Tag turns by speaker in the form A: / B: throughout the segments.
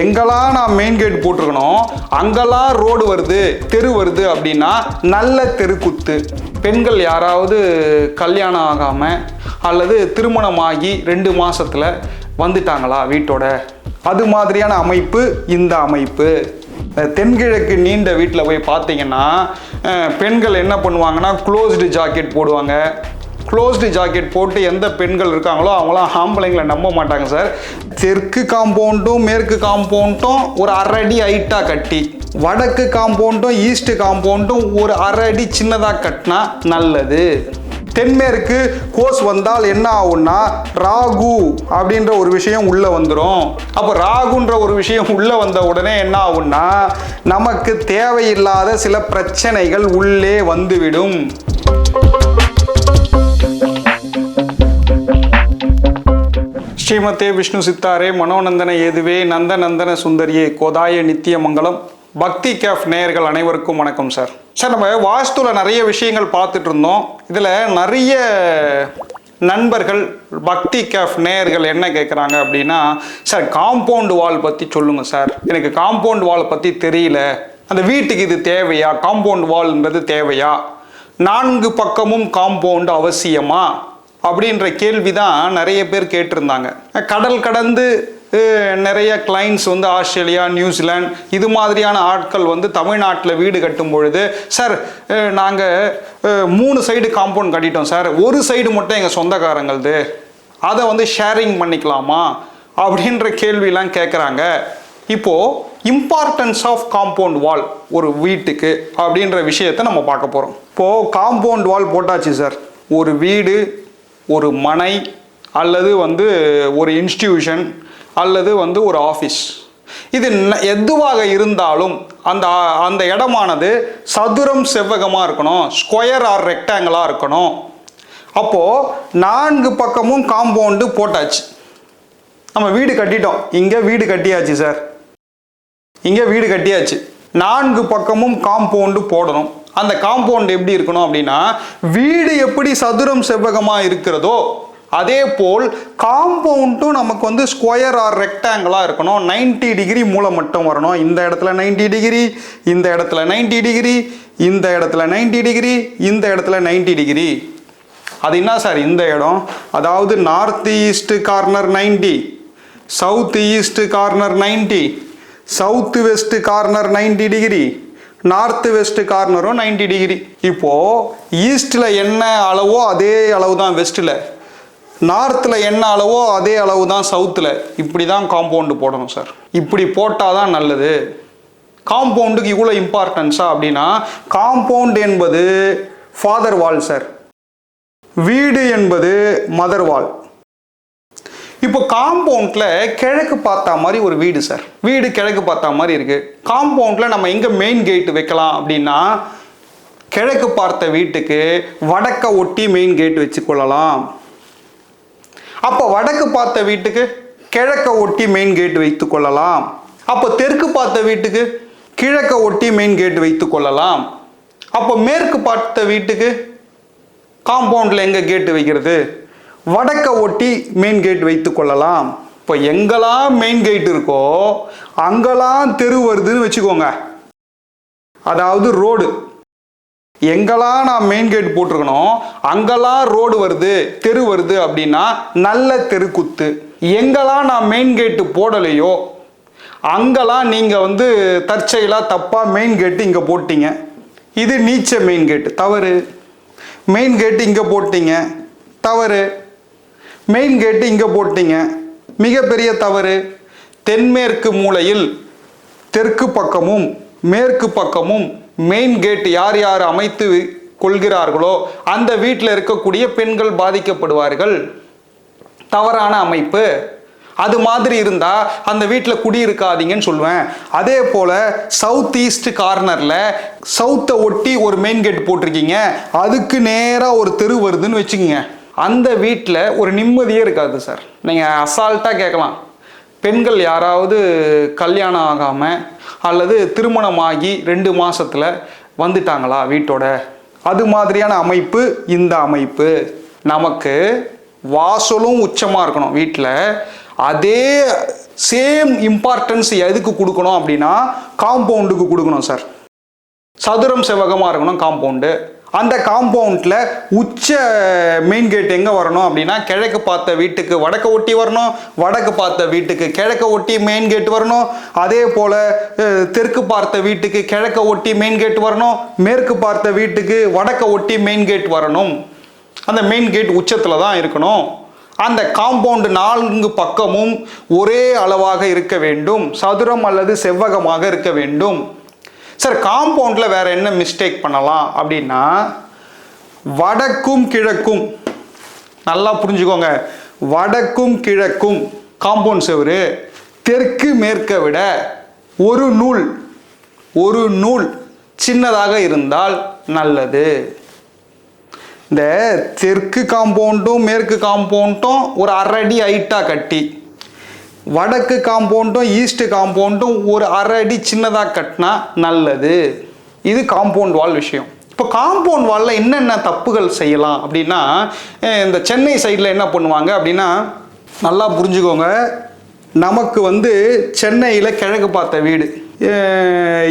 A: எங்கெல்லாம் நான் main gate போட்டிருக்கணும் அங்கெல்லாம் ரோடு வருது தெரு வருது அப்படின்னா நல்ல தெருக்குத்து. பெண்கள் யாராவது கல்யாணம் ஆகாமல் அல்லது திருமணமாகி ரெண்டு மாதத்தில் வந்துட்டாங்களா வீட்டோட? அது மாதிரியான அமைப்பு இந்த அமைப்பு. தென்கிழக்கு நீண்ட வீட்டில் போய் பார்த்தீங்கன்னா பெண்கள் என்ன பண்ணுவாங்கன்னா க்ளோஸ்டு ஜாக்கெட் போடுவாங்க. க்ளோஸ்டு ஜாக்கெட் போட்டு எந்த பெண்கள் இருக்காங்களோ அவங்களாம் ஆம்பளைங்களை நம்ப மாட்டாங்க சார். தெற்கு காம்பவுண்டும் மேற்கு காம்பவுண்டும் ஒரு அரை அடி ஹைட்டாக கட்டி வடக்கு காம்பவுண்டும் ஈஸ்ட் காம்பவுண்டும் ஒரு அரை அடி சின்னதாக கட்டினா நல்லது. தென்மேற்கு கோஸ் வந்தால் என்ன ஆகும்னா ராகு அப்படின்ற ஒரு விஷயம் உள்ள வந்துடும் அப்போ ராகுன்ற ஒரு விஷயம் உள்ள வந்த உடனே என்ன ஆகும்னா நமக்கு தேவையில்லாத சில பிரச்சனைகள் உள்ளே வந்துவிடும். ஸ்ரீமதே விஷ்ணு சித்தாரே மனோநந்தன ஏதுவே நந்த நந்தன சுந்தரியே கோதாய நித்திய மங்கலம் பக்தி கேஃப் நேயர்கள் அனைவருக்கும் வணக்கம் சார். சார் நம்ம வாஸ்துல நிறைய விஷயங்கள் பார்த்துட்டு இருந்தோம். இதில் நிறைய நண்பர்கள் பக்தி கேஃப் நேயர்கள் என்ன கேட்குறாங்க அப்படின்னா சார் காம்பவுண்ட் வால் பற்றி சொல்லுங்கள் சார். எனக்கு காம்பவுண்ட் வால் பற்றி தெரியல. அந்த வீட்டுக்கு இது தேவையா? காம்பவுண்ட் வால்ன்றது தேவையா? நான்கு பக்கமும் காம்பவுண்ட் அவசியமா? அப்படின்ற கேள்வி தான் நிறைய பேர் கேட்டிருந்தாங்க. கடல் கடந்து நிறைய கிளைண்ட்ஸ் வந்து ஆஸ்திரேலியா நியூசிலாந்து இது மாதிரியான ஆட்கள் வந்து தமிழ்நாட்டில் வீடு கட்டும் பொழுது சார் நாங்கள் மூணு சைடு காம்பவுண்ட் கட்டிட்டோம் சார். ஒரு சைடு மட்டும் எங்கள் சொந்தக்காரங்களது. அதை வந்து ஷேரிங் பண்ணிக்கலாமா? அப்படின்ற கேள்விலாம் கேட்குறாங்க இப்போது இம்பார்ட்டன்ஸ் ஆஃப் காம்பவுண்ட் வால் ஒரு வீட்டுக்கு அப்படின்ற விஷயத்தை நம்ம பார்க்க போகிறோம் இப்போது காம்பவுண்ட் வால் போட்டாச்சு சார். ஒரு வீடு ஒரு மனை அல்லது வந்து ஒரு இன்ஸ்டியூஷன் அல்லது வந்து ஒரு ஆஃபீஸ் இது எதுவாக இருந்தாலும் அந்த அந்த இடமானது சதுரம் செவ்வகமாக இருக்கணும் ஸ்கொயர் ஆர் ரெக்டாங்கிளாக இருக்கணும். அப்போது நான்கு பக்கமும் காம்பவுண்டு போட்டாச்சு. நம்ம வீடு கட்டிட்டோம். இங்கே வீடு கட்டியாச்சு சார் இங்கே வீடு கட்டியாச்சு. நான்கு பக்கமும் காம்பவுண்டு போடணும். அந்த காம்பவுண்ட் எப்படி இருக்கணும் அப்படின்னா வீடு எப்படி சதுரம் செவ்வகமாக இருக்கிறதோ அதே போல் காம்பவுண்டும் நமக்கு வந்து ஸ்கொயர் ஆர் ரெக்டாங்கிளாக இருக்கணும். 90 டிகிரி மூலம் மட்டும் வரணும். இந்த இடத்துல 90 டிகிரி இந்த இடத்துல 90 டிகிரி இந்த இடத்துல 90 டிகிரி இந்த இடத்துல 90 டிகிரி அது என்ன சார்? இந்த இடம். அதாவது north east corner 90 south east corner 90 south west corner 90 degree north west கார்னரும் 90 degree இப்போது ஈஸ்டில் என்ன அளவோ அதே அளவு தான் வெஸ்ட்டில் நார்த்தில் என்ன அளவோ அதே அளவு தான் சவுத்தில் இப்படி தான் காம்பவுண்டு போடணும் சார் இப்படி போட்டால் தான் நல்லது காம்பவுண்டுக்கு இவ்வளோ இம்பார்ட்டன்ஸா அப்படின்னா காம்பவுண்ட் என்பது ஃபாதர் வால் சார் வீடு என்பது மதர் வால் இப்போ காம்பவுண்டில் கிழக்கு பார்த்தா மாதிரி ஒரு வீடு சார் வீடு கிழக்கு பார்த்தா மாதிரி இருக்கு. காம்பவுண்டில் நம்ம எங்கே மெயின் கேட்டு வைக்கலாம் அப்படின்னா கிழக்கு பார்த்த வீட்டுக்கு வடக்க ஒட்டி மெயின் கேட் வச்சுக்கொள்ளலாம் அப்போ வடக்கு பார்த்த வீட்டுக்கு கிழக்க ஒட்டி மெயின் கேட் வைத்து கொள்ளலாம். அப்போ தெற்கு பார்த்த வீட்டுக்கு கிழக்க ஒட்டி மெயின் கேட் வைத்து கொள்ளலாம். அப்போ மேற்கு பார்த்த வீட்டுக்கு காம்பவுண்டில் எங்கே கேட்டு வைக்கிறது? வடக்க ஒட்டி மெயின் கேட் வைத்து கொள்ளலாம். இப்போ எங்கெல்லாம் மெயின் கேட் இருக்கோ அங்கெல்லாம் தெரு வருதுன்னு வச்சுக்கோங்க. அதாவது ரோடு எங்கெல்லாம் நான் மெயின் கேட் போட்டிருக்கணும் அங்கெல்லாம் ரோடு வருது தெரு வருது அப்படின்னா நல்ல தெருக்குத்து எங்கெல்லாம் நான் மெயின் கேட்டு போடலையோ அங்கெல்லாம் நீங்கள் வந்து தற்செயலாக தப்பாக மெயின் கேட்டு இங்கே போட்டீங்க. இது நீச்ச மெயின் கேட்டு தவறு. மெயின் கேட்டு இங்கே போட்டீங்க. தவறு. மெயின் கேட்டு இங்கே போட்டீங்க. மிகப்பெரிய தவறு. தென்மேற்கு மூலையில் தெற்கு பக்கமும் மேற்கு பக்கமும் மெயின் கேட் யார் யார் அமைத்து கொள்கிறார்களோ அந்த வீட்டில் இருக்கக்கூடிய பெண்கள் பாதிக்கப்படுவார்கள். தவறான அமைப்பு. அது மாதிரி இருந்தா அந்த வீட்டில் குடியிருக்காதீங்கன்னு சொல்லுவேன். அதே போல சவுத் ஈஸ்ட் கார்னர்ல சவுத்தை ஒட்டி ஒரு மெயின் கேட் போட்டிருக்கீங்க. அதுக்கு நேராக ஒரு தெரு வருதுன்னு வச்சுக்கோங்க. அந்த வீட்டில் ஒரு நிம்மதியே இருக்காது சார் நீங்கள் அசால்ட்டாக கேட்கலாம் பெண்கள் யாராவது கல்யாணம் ஆகாமல் அல்லது திருமணமாகி ரெண்டு மாதத்தில் வந்துட்டாங்களா வீட்டோட? அது மாதிரியான அமைப்பு இந்த அமைப்பு. நமக்கு வாசலும் உச்சமாக இருக்கணும். வீட்டில் அதே சேம் இம்பார்ட்டன்ஸ் எதுக்கு கொடுக்கணும் அப்படின்னா காம்பவுண்டுக்கு கொடுக்கணும் சார் சதுரம் செவ்வகமாக இருக்கணும் காம்பவுண்டு அந்த காம்பவுண்டில் உச்ச மெயின் கேட் எங்கே வரணும் அப்படின்னா கிழக்கு பார்த்த வீட்டுக்கு வடக்க ஒட்டி வரணும் வடக்கு பார்த்த வீட்டுக்கு கிழக்க ஒட்டி மெயின் கேட் வரணும். அதே போல் தெற்கு பார்த்த வீட்டுக்கு கிழக்க ஒட்டி மெயின் கேட் வரணும் மேற்கு பார்த்த வீட்டுக்கு வடக்க ஒட்டி மெயின் கேட் வரணும். அந்த மெயின் கேட் உச்சத்தில் தான் இருக்கணும். அந்த காம்பவுண்டு நான்கு பக்கமும் ஒரே அளவாக இருக்க வேண்டும். சதுரம் அல்லது செவ்வகமாக இருக்க வேண்டும். சார் காம்பவுண்டில் வேறு என்ன மிஸ்டேக் பண்ணலாம் அப்படின்னா வடக்கும் கிழக்கும். நல்லா புரிஞ்சுக்கோங்க. வடக்கும் கிழக்கும். காம்பவுண்ட் செவரு தெற்கு மேற்கை விட ஒரு நூல் ஒரு நூல் சின்னதாக இருந்தால் நல்லது. இந்த தெற்கு காம்பவுண்டும் மேற்கு காம்பவுண்டும் ஒரு அரை அடி ஹைட்டாக கட்டி வடக்கு காம்பவுண்டும் ஈஸ்ட் காம்பவுண்டும் ஒரு அரை அடி சின்னதாக கட்டினா நல்லது. இது காம்பவுண்ட் வால் விஷயம். இப்போ காம்பவுண்ட் வாலில் என்னென்ன தப்புகள் செய்யலாம் அப்படின்னா இந்த சென்னை சைடில் என்ன பண்ணுவாங்க அப்படின்னா நல்லா புரிஞ்சுக்கோங்க. நமக்கு வந்து சென்னையில் கிழக்கு பார்த்த வீடு.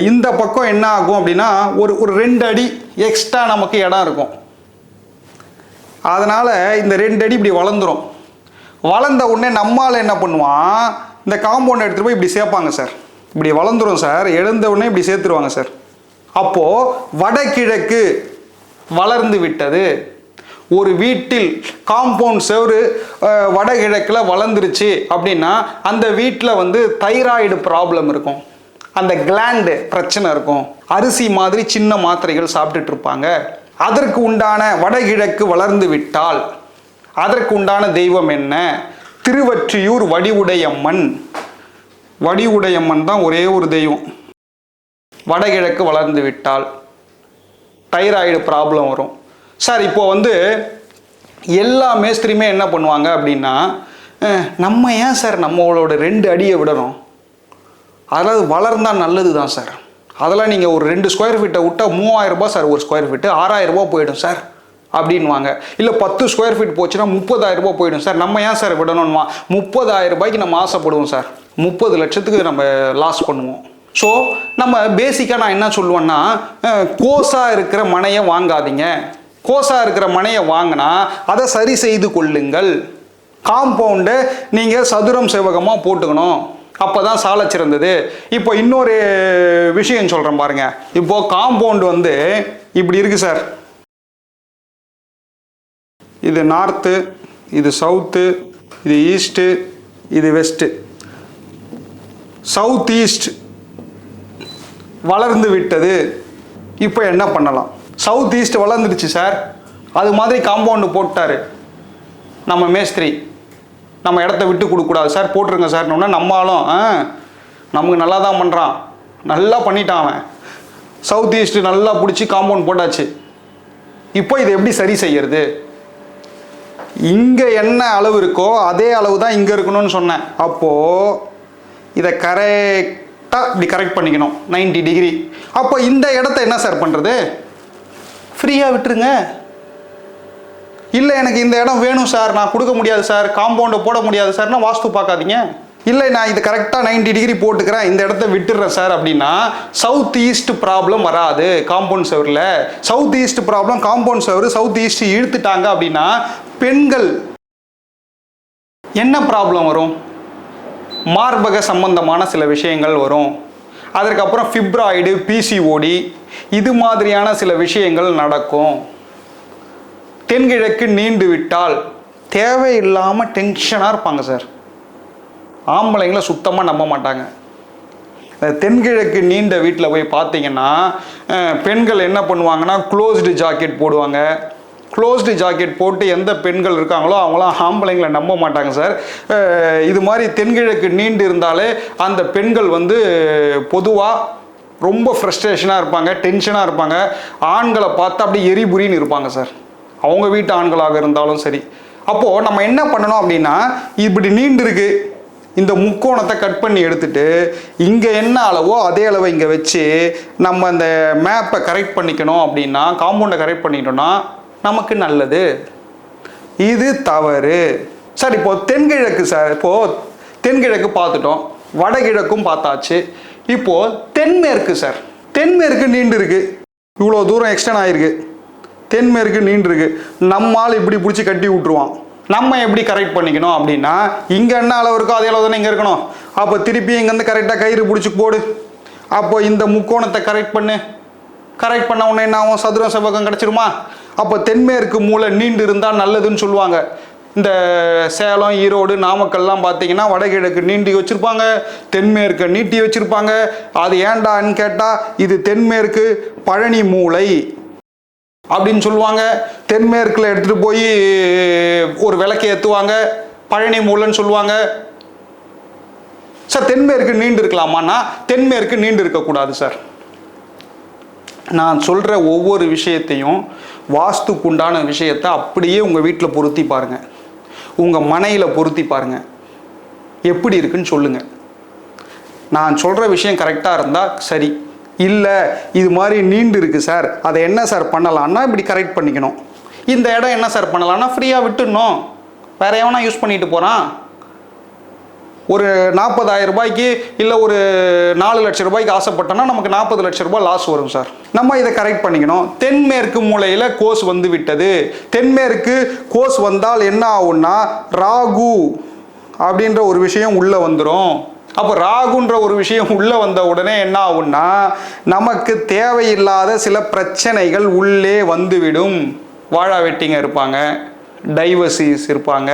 A: இந்த பக்கம் என்ன ஆகும் அப்படின்னா ஒரு ஒரு ரெண்டு அடி எக்ஸ்ட்ரா நமக்கு இடம் இருக்கும். அதனால் இந்த ரெண்டு அடி இப்படி வளர்ந்துரும். வளர்ந்த உடனே நம்மால் என்ன பண்ணுவான்? இந்த காம்பவுண்ட் எடுத்துகிட்டு போய் இப்படி சேர்ப்பாங்க சார் இப்படி வளர்ந்துரும் சார் எழுந்த உடனே இப்படி சேர்த்துருவாங்க சார் அப்போது வடகிழக்கு வளர்ந்து விட்டது. ஒரு வீட்டில் காம்பவுண்ட் செவரு வடகிழக்கில் வளர்ந்துருச்சு அப்படின்னா அந்த வீட்டில் வந்து தைராய்டு ப்ராப்ளம் இருக்கும். அந்த கிளாண்டு பிரச்சனை இருக்கும். அரிசி மாதிரி சின்ன மாத்திரைகள் சாப்பிட்டுட்டு இருப்பாங்க. அதற்கு உண்டான வடகிழக்கு வளர்ந்து விட்டால் அதற்குண்டான தெய்வம் என்ன? திருவற்றியூர் வடிவுடையம்மன். வடிவுடையம்மன் தான் ஒரே ஒரு தெய்வம். வடகிழக்கு வளர்ந்து விட்டால் தைராய்டு ப்ராப்ளம் வரும். சார் இப்போ வந்து எல்லா மேஸ்திரியுமே என்ன பண்ணுவாங்க அப்படின்னா நம்ம ஏன் சார் நம்மளோட ரெண்டு அடியை விடணும்? அதாவது வளர்ந்தால் நல்லது தான் சார் அதெல்லாம் நீங்கள் ஒரு ரெண்டு ஸ்கொயர் ஃபீட்டை விட்டால் மூவாயிரம் ரூபாய் சார் ஒரு ஸ்கொயர் ஃபீட்டு ஆறாயிரம் போயிடும் சார் அப்படின்வாங்க இல்லை பத்து ஸ்கொயர் ஃபீட் போச்சுன்னா முப்பதாயிரம் ரூபாய் போயிடும் சார். நம்ம ஏன் சார் விடணும்மா முப்பதாயிரம் ரூபாய்க்கு நம்ம ஆசைப்படுவோம் சார். முப்பது லட்சத்துக்கு நம்ம லாஸ் பண்ணுவோம். ஸோ நம்ம பேசிக்காக நான் என்ன சொல்லுவேன்னா அஹ், கோசா இருக்கிற மனையை வாங்காதீங்க. கோசா இருக்கிற மனையை வாங்கினா அதை சரி செய்து கொள்ளுங்கள். காம்பவுண்டை நீங்கள் சதுரம் செவ்வகமாக போட்டுக்கணும். அப்போ தான் சாலை சிறந்தது. இப்போ இன்னொரு விஷயம் சொல்கிறேன் பாருங்க. இப்போது காம்பவுண்ட் வந்து இப்படி இருக்குது சார். இது நார்த்து இது சவுத்து இது ஈஸ்ட்டு இது வெஸ்ட்டு சவுத் ஈஸ்ட் வளர்ந்து விட்டது. இப்போ என்ன பண்ணலாம்? சவுத் ஈஸ்ட் வளர்ந்துடுச்சு சார் அது மாதிரி காம்பவுண்டு போட்டாரு. நம்ம மேஸ்திரி. நம்ம இடத்த விட்டு கொடுக்கூடாது சார் போட்டுருங்க சார்னோன்னா நம்மளும் ஆ நமக்கு நல்லா தான் பண்ணுறான் நல்லா பண்ணிட்டான் அவன். சவுத் ஈஸ்ட் நல்லா பிடிச்சி காம்பவுண்ட் போட்டாச்சு. இப்போ இதை எப்படி சரி செய்யறது? இங்கே என்ன அளவு இருக்கோ அதே அளவு தான் இங்கே இருக்கணும்னு சொன்னேன். அப்போது இதை கரெக்டாக இப்படி கரெக்ட் பண்ணிக்கணும். 90 டிகிரி அப்போ இந்த இடத்த என்ன சார் பண்ணுறது ஃப்ரீயாக விட்டுருங்க. இல்லை எனக்கு இந்த இடம் வேணும் சார் நான் கொடுக்க முடியாது சார் காம்பவுண்டை போட முடியாது சார்னா வாஸ்து பார்க்காதீங்க. இல்லை நான் இது கரெக்டாக 90 டிகிரி போட்டுக்கிறேன். இந்த இடத்த விட்டுடுறேன் சார் அப்படின்னா சவுத் ஈஸ்ட் ப்ராப்ளம் வராது. காம்பவுண்ட் சவரில் சவுத் ஈஸ்ட் ப்ராப்ளம் காம்பவுண்ட் சவர் சவுத் ஈஸ்ட் இழுத்துட்டாங்க அப்படின்னா பெண்கள் என்ன ப்ராப்ளம் வரும்? மார்பக சம்பந்தமான சில விஷயங்கள் வரும். அதற்கப்புறம் ஃபிப்ராய்டு பிசிஓடி இது மாதிரியான சில விஷயங்கள் நடக்கும். தென்கிழக்கு நீண்டு விட்டால் தேவையில்லாமல் டென்ஷனாக இருப்பாங்க சார் ஆம்பளைங்களை சுத்தமாக நம்ப மாட்டாங்க. தென்கிழக்கு நீண்ட வீட்டில் போய் பார்த்தீங்கன்னா பெண்கள் என்ன பண்ணுவாங்கன்னா க்ளோஸ்டு ஜாக்கெட் போடுவாங்க. க்ளோஸ்டு ஜாக்கெட் போட்டு எந்த பெண்கள் இருக்காங்களோ அவங்களாம் ஆம்பளைங்களை நம்ப மாட்டாங்க சார். இது மாதிரி தென்கிழக்கு நீண்டு இருந்தாலே அந்த பெண்கள் வந்து பொதுவாக ரொம்ப ஃப்ரஸ்ட்ரேஷனாக இருப்பாங்க டென்ஷனாக இருப்பாங்க. ஆண்களை பார்த்து அப்படியே எரிபுரின்னு இருப்பாங்க சார். அவங்க வீட்டு ஆண்களாக இருந்தாலும் சரி. அப்போது நம்ம என்ன பண்ணணும் அப்படின்னா இப்படி நீண்டு இருக்கு. இந்த முக்கோணத்தை கட் பண்ணி எடுத்துட்டு இங்கே என்ன அளவோ அதே அளவை இங்கே வச்சு நம்ம அந்த மேப்பை கரெக்ட் பண்ணிக்கணும் அப்படின்னா காம்பவுண்டை கரெக்ட் பண்ணிட்டோம்னா நமக்கு நல்லது. இது தவறு. சார் இப்போ தென்கிழக்கு சார் இப்போ தென்கிழக்கு பார்த்துட்டோம். வடகிழக்கும் பார்த்தாச்சு. இப்போ தென்மேற்கு சார். தென்மேற்கு நீண்டு இருக்கு இவ்வளோ தூரம் எக்ஸ்டன் ஆயிருக்கு. தென்மேற்கு நீண்டிருக்கு. நம்மால் இப்படி பிடிச்சி கட்டி விட்டுருவான். நம்ம எப்படி கரெக்ட் பண்ணிக்கணும் அப்படின்னா இங்கே என்ன அளவு இருக்கோ அதே அளவு தானே இங்கே இருக்கணும். அப்போ திருப்பி இங்கேருந்து கரெக்டாக கயிறு பிடிச்சி போடு. அப்போ இந்த முக்கோணத்தை கரெக்ட் பண்ணு. கரெக்ட் பண்ண உடனே என்ன ஆகும்? சதுரம் செவ்வகம் கிடச்சிருமா? அப்போ தென்மேற்கு மூலை நீண்டு இருந்தால் நல்லதுன்னு சொல்லுவாங்க. இந்த சேலம் ஈரோடு நாமக்கல்லாம் பார்த்தீங்கன்னா வடகிழக்கு நீண்டி வச்சுருப்பாங்க. தென்மேற்கை நீட்டி வச்சுருப்பாங்க. அது ஏன்டான்னு கேட்டால் இது தென்மேற்கு பழனி மூலை அப்படின்னு சொல்லுவாங்க. தென்மேற்கில் எடுத்துகிட்டு போய் ஒரு விளக்கு ஏற்றுவாங்க பழனி மூலைன்னு சொல்லுவாங்க. சார் தென்மேற்கு நீண்டு இருக்கலாமான்னா தென்மேற்கு நீண்டு இருக்கக்கூடாது சார். நான் சொல்கிற ஒவ்வொரு விஷயத்தையும் வாஸ்துக்குண்டான விஷயத்தை அப்படியே உங்கள் வீட்டில் பொருத்தி பாருங்கள் உங்கள் மனையில் பொருத்தி பாருங்கள் எப்படி இருக்குன்னு சொல்லுங்கள் நான் சொல்கிற விஷயம் கரெக்டாக இருந்தால் சரி. இல்லை இது மாதிரி நீண்டு இருக்குது சார். அதை என்ன சார் பண்ணலான்னா இப்படி கரெக்ட் பண்ணிக்கணும். இந்த இடம் என்ன சார் பண்ணலான்னா ஃப்ரீயாக விட்டுடணும். வேற எவனா யூஸ் பண்ணிட்டு போகிறான் ஒரு நாற்பதாயிரம் ரூபாய்க்கு இல்லை ஒரு நாலு லட்சம் ரூபாய்க்கு ஆசைப்பட்டோன்னா நமக்கு நாற்பது லட்சம் ரூபாய் லாஸ் வரும் சார் நம்ம இதை கரெக்ட் பண்ணிக்கணும். தென்மேற்கு மூலையில் கோஸ் வந்து விட்டது. தென்மேற்கு கோஸ் வந்தால் என்ன ஆகும்னா ராகு அப்படின்ற ஒரு விஷயம் உள்ளே வந்துடும் அப்போ ராகுன்ற ஒரு விஷயம் உள்ளே வந்த உடனே என்ன ஆகும்னா நமக்கு தேவையில்லாத சில பிரச்சனைகள் உள்ளே வந்துவிடும் வாழா வெட்டிங்க இருப்பாங்க. டைவர்சிஸ் இருப்பாங்க.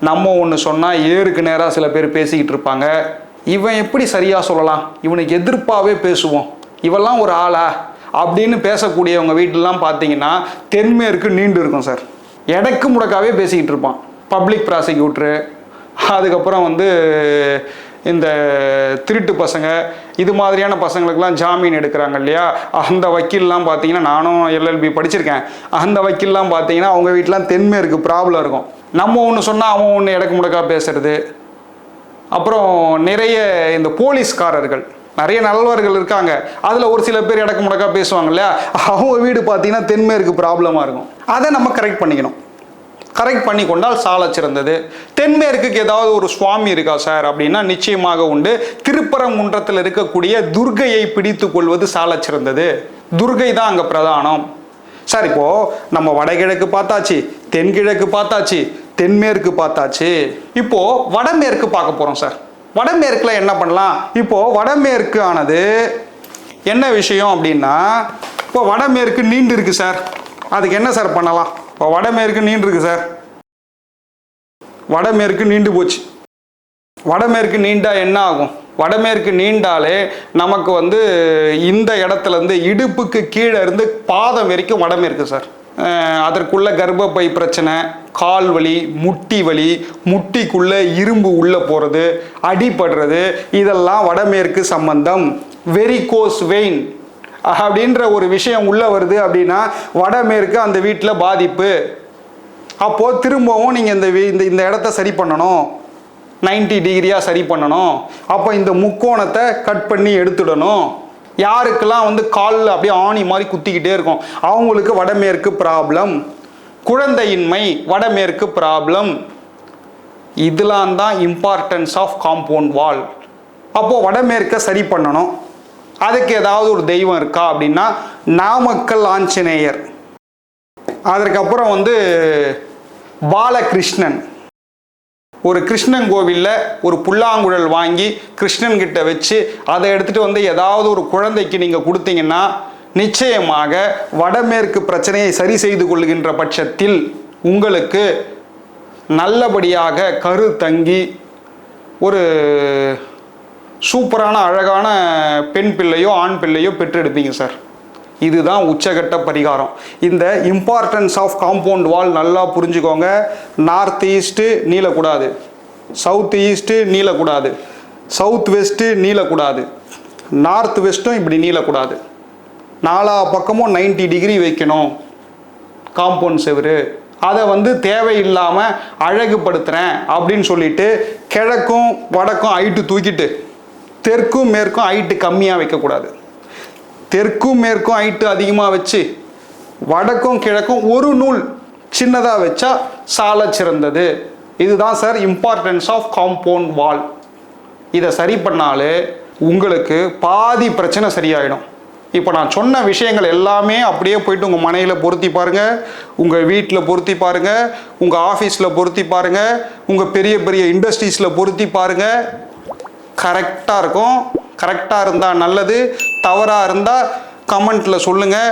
A: நம்ம ஒன்று சொன்னால் ஏருக்கு நேராக சில பேர் பேசிக்கிட்டு இருப்பாங்க. இவன் எப்படி சரியாக சொல்லலாம்? இவனுக்கு எதிர்ப்பாகவே பேசுவோம். இவெல்லாம் ஒரு ஆளா? அப்படின்னு பேசக்கூடியவங்க வீட்டிலலாம் பார்த்தீங்கன்னா தென்மேற்கு நீண்டு இருக்கும் சார். எடக்கு முடக்காவே பேசிக்கிட்டு இருப்பான். பப்ளிக் ப்ராசிக்யூட்ரு அதுக்கப்புறம் வந்து இந்த திருட்டு பசங்க இது மாதிரியான பசங்களுக்கெல்லாம் ஜாமீன் எடுக்கிறாங்க இல்லையா? அந்த வக்கீல்லாம் பார்த்தீங்கன்னா நானும் எல்எல்பி படிச்சிருக்கேன். அந்த வக்கீல்லாம் பார்த்தீங்கன்னா அவங்க வீட்டிலாம் தென்மேற்கு ப்ராப்ளம் இருக்கும். நம்ம ஒன்று சொன்னால் அவன் ஒன்று இடக்கு முடக்கா பேசுறது. அப்புறம் நிறைய இந்த போலீஸ்காரர்கள் நிறைய நல்லவர்கள் இருக்காங்க. அதில் ஒரு சில பேர் இடக்கு முடக்கா பேசுவாங்க இல்லையா? அவங்க வீடு பார்த்தீங்கன்னா தென்மேற்கு ப்ராப்ளமாக இருக்கும். அதை நம்ம கரெக்ட் பண்ணிக்கணும். கரெக்ட் பண்ணி கொண்டால் சால சிறந்தது. தென்மேற்குக்கு ஏதாவது ஒரு சுவாமி இருக்கா சார் அப்படின்னா நிச்சயமாக உண்டு. திருப்பரங்குன்றத்தில் இருக்கக்கூடிய துர்கையை பிடித்து கொள்வது சால சிறந்தது. துர்கை தான் அங்கே பிரதானம். சார் இப்போ நம்ம வடகிழக்கு பார்த்தாச்சு தென்கிழக்கு பார்த்தாச்சு தென்மேற்கு பார்த்தாச்சு. இப்போ வடமேற்கு பார்க்க போகிறோம் சார் வடமேற்கில் என்ன பண்ணலாம்? இப்போ வடமேற்கு ஆனது என்ன விஷயம் அப்படின்னா இப்போ வடமேற்கு நீண்டு இருக்கு சார் அதுக்கு என்ன சார் பண்ணலாம்? இப்போ வடமேற்கு நீண்டிருக்கு சார். வடமேற்கு நீண்டு போச்சு. வடமேற்கு நீண்டா என்ன ஆகும்? வடமேற்கு நீண்டாலே நமக்கு வந்து இந்த இடத்துல இருந்து இடுப்புக்கு கீழே இருந்து பாதம் வரைக்கும் வடமேற்கு சார். அதற்குள்ள கர்ப்பப்பை பிரச்சனை கால் வலி முட்டி வலி முட்டிக்குள்ளே இரும்பு உள்ளே போகிறது அடிபடுறது இதெல்லாம் வடமேற்கு சம்பந்தம். வெரிகோஸ் வெயின் அப்படின்ற ஒரு விஷயம் உள்ளே வருது அப்படின்னா வடமேற்கு அந்த வீட்டில் பாதிப்பு. அப்போது திரும்பவும் நீங்கள் இந்த வி- இந்த இந்த இடத்த சரி பண்ணணும். 90 டிகிரியாக சரி பண்ணணும். அப்போ இந்த முக்கோணத்தை கட் பண்ணி எடுத்துடணும். யாருக்கெல்லாம் வந்து காலில் அப்படியே ஆணி மாதிரி குத்திக்கிட்டே இருக்கும். அவங்களுக்கு வடமேற்கு ப்ராப்ளம். குழந்தையின்மை வடமேற்கு ப்ராப்ளம். இதெல்லாம் தான் இம்பார்ட்டன்ஸ் ஆஃப் காம்பவுண்ட் வால் அப்போது வடமேற்கை சரி பண்ணணும். அதுக்கு ஏதாவது ஒரு தெய்வம் இருக்கா அப்படின்னா நாமக்கல் ஆஞ்சநேயர். அதற்கப்புறம் வந்து பாலகிருஷ்ணன். ஒரு கிருஷ்ணன் கோவிலில் ஒரு புல்லாங்குழல் வாங்கி கிருஷ்ணன் கிட்ட வச்சு அதை எடுத்துகிட்டு வந்து ஏதாவது ஒரு குழந்தைக்கு நீங்கள் கொடுத்தீங்கன்னா நிச்சயமாக வடமேற்கு பிரச்சனையை சரி செய்து கொள்கின்ற பட்சத்தில் உங்களுக்கு நல்லபடியாக கரு தங்கி ஒரு சூப்பரான அழகான பெண் பிள்ளையோ ஆண் பிள்ளையோ பெற்றெடுப்பீங்க சார். இதுதான் உச்சகட்ட பரிகாரம். இந்த இம்பார்ட்டன்ஸ் ஆஃப் காம்பவுண்ட் வால் நல்லா புரிஞ்சுக்கோங்க. நார்த் ஈஸ்ட்டு நீளக்கூடாது. சவுத் ஈஸ்ட்டு நீளக்கூடாது. சவுத் வெஸ்ட்டு நீளக்கூடாது. நார்த் வெஸ்ட்டும் இப்படி நீளக்கூடாது. நாலா பக்கமும் 90 டிகிரி வைக்கணும். காம்பவுண்ட் செவரு. அதை வந்து தேவையில்லாமல் அழகுபடுத்துகிறேன் அப்படின்னு சொல்லிட்டு கிழக்கும் வடக்கும் ஹைட்டு தூக்கிட்டு தெற்கும் மேற்கும் ஹைட்டு கம்மியாக வைக்கக்கூடாது. தெற்கும் மேற்கும் ஹைட்டு அதிகமாக வச்சு வடக்கும் கிழக்கும் ஒரு நூல் சின்னதாக வச்சா சால சிறந்தது. இதுதான் sir importance of compound wall இதை சரி பண்ணாலே உங்களுக்கு பாதி பிரச்சனை சரியாயிடும். இப்போ நான் சொன்ன விஷயங்கள் எல்லாமே அப்படியே போயிட்டு உங்கள் மனையில் பொருத்தி பாருங்கள் உங்கள் வீட்டில் பொருத்தி பாருங்கள் உங்கள் ஆஃபீஸில் பொருத்தி பாருங்கள் உங்கள் பெரிய பெரிய இண்டஸ்ட்ரீஸில் பொருத்தி பாருங்கள் கரெக்டாக இருக்கும். கரெக்டாக இருந்தால் நல்லது. தவறாக இருந்தால் கமெண்ட்டில் சொல்லுங்கள்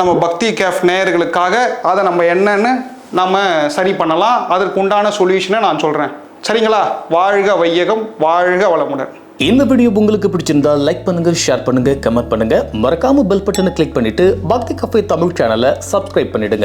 A: நம்ம பக்தி கேஃப் நேயர்களுக்காக அதை நம்ம என்னன்னு நம்ம சரி பண்ணலாம். அதற்கு உண்டான சொல்யூஷனை நான் சொல்கிறேன் சரிங்களா? வாழ்க வையகம் வாழ்க வளமுடன்.
B: இந்த வீடியோ உங்களுக்கு பிடிச்சிருந்தா லைக் பண்ணுங்க ஷேர் பண்ணுங்க கமெண்ட் பண்ணுங்க. மறக்காம பெல் பட்டனை கிளிக் பண்ணிட்டு பக்தி கஃபே தமிழ் சேனலை சப்ஸ்கிரைப் பண்ணிடுங்க.